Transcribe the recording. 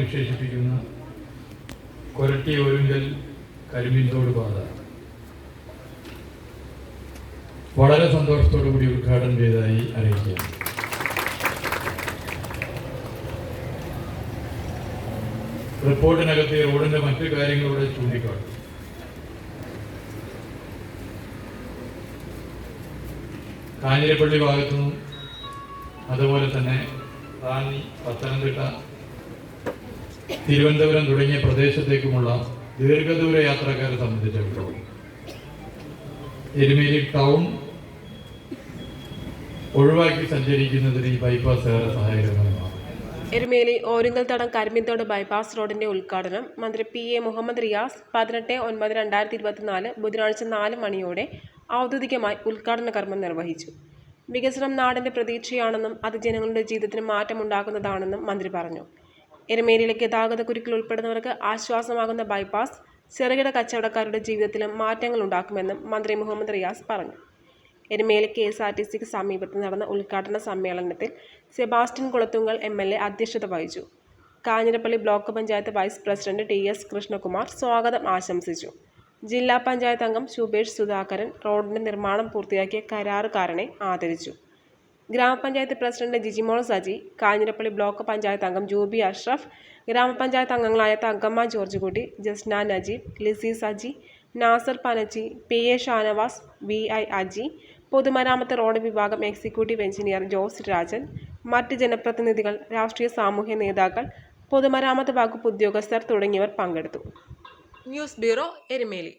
വിശേഷിപ്പിക്കുന്ന കൊരട്ടി ഒരുങ്കൽ കരിമീൻതോട് പാത. വളരെ സന്തോഷത്തോടു കൂടി ഉദ്ഘാടനം ചെയ്തതായി അറിയിക്കുക റിപ്പോർട്ടിനകത്ത് റോഡിന്റെ മറ്റു കാര്യങ്ങളുടെ ചൂണ്ടിക്കാട്ടും. കാഞ്ഞിരപ്പള്ളി ഭാഗത്തുനിന്നും അതുപോലെ തന്നെ റാന്നി പത്തനംതിട്ട തിരുവനന്തപുരം തുടങ്ങിയ പ്രദേശത്തേക്കുമുള്ള ദീർഘദൂര യാത്രക്കാരെ സംബന്ധിച്ചിടത്തോളം. എരുമേലി ടൗൺ ഒഴിവാക്കി സഞ്ചരിക്കുന്നതിന് ഈ ബൈപ്പാസ് ഏറെ സഹായകരമാണ്. എരുമേലി ഓരുങ്കൽ തടം കരിമ്പിൻതോട് ബൈപ്പാസ് റോഡിന്റെ ഉദ്ഘാടനം മന്ത്രി പി എ മുഹമ്മദ് റിയാസ് പതിനെട്ട് ഒൻപത് രണ്ടായിരത്തി ഇരുപത്തിനാല് ബുധനാഴ്ച നാല് മണിയോടെ ഔദ്യോഗികമായി ഉദ്ഘാടന കർമ്മം നിർവഹിച്ചു. വികസനം നാടിന്റെ പ്രതീക്ഷയാണെന്നും അത് ജനങ്ങളുടെ ജീവിതത്തിന് മാറ്റമുണ്ടാക്കുന്നതാണെന്നും മന്ത്രി പറഞ്ഞു. എരുമേലിയിലെ ഗതാഗത കുരുക്കിൽ ഉൾപ്പെടുന്നവർക്ക് ആശ്വാസമാകുന്ന ബൈപ്പാസ് ചെറുകിട കച്ചവടക്കാരുടെ ജീവിതത്തിലും മാറ്റങ്ങൾ ഉണ്ടാക്കുമെന്നും മന്ത്രി മുഹമ്മദ് റിയാസ് പറഞ്ഞു. Erumeli K S R T സിക്ക് സമീപത്ത് നടന്ന ഉദ്ഘാടന സമ്മേളനത്തിൽ Sebastian Kulathunkal M L A അധ്യക്ഷത വഹിച്ചു. Kanjirappally block panchayat vice president T S Krishnakumar സ്വാഗതം ആശംസിച്ചു. ജില്ലാ പഞ്ചായത്ത് അംഗം ശുഭേഷ് സുധാകരൻ റോഡിന്റെ നിർമ്മാണം പൂർത്തിയാക്കിയ കരാറുകാരനെ ആദരിച്ചു. ഗ്രാമപഞ്ചായത്ത് പ്രസിഡന്റ് ജിജിമോൾ സജി കാഞ്ഞിരപ്പള്ളി ബ്ലോക്ക് പഞ്ചായത്ത് അംഗം ജൂബി അഷ്റഫ് ഗ്രാമപഞ്ചായത്ത് അംഗങ്ങളായ Thankamma George Kutty Jasna Najeeb Lissy Saji Nasar Panachi P A Shanavas V I Aji പൊതുമരാമത്ത് റോഡ് വിഭാഗം എക്സിക്യൂട്ടീവ് എഞ്ചിനീയർ ജോസ് രാജൻ മറ്റ് ജനപ്രതിനിധികൾ രാഷ്ട്രീയ സാമൂഹ്യ നേതാക്കൾ പൊതുമരാമത്ത് വകുപ്പ് ഉദ്യോഗസ്ഥർ തുടങ്ങിയവർ പങ്കെടുത്തു. News bureau Erumeli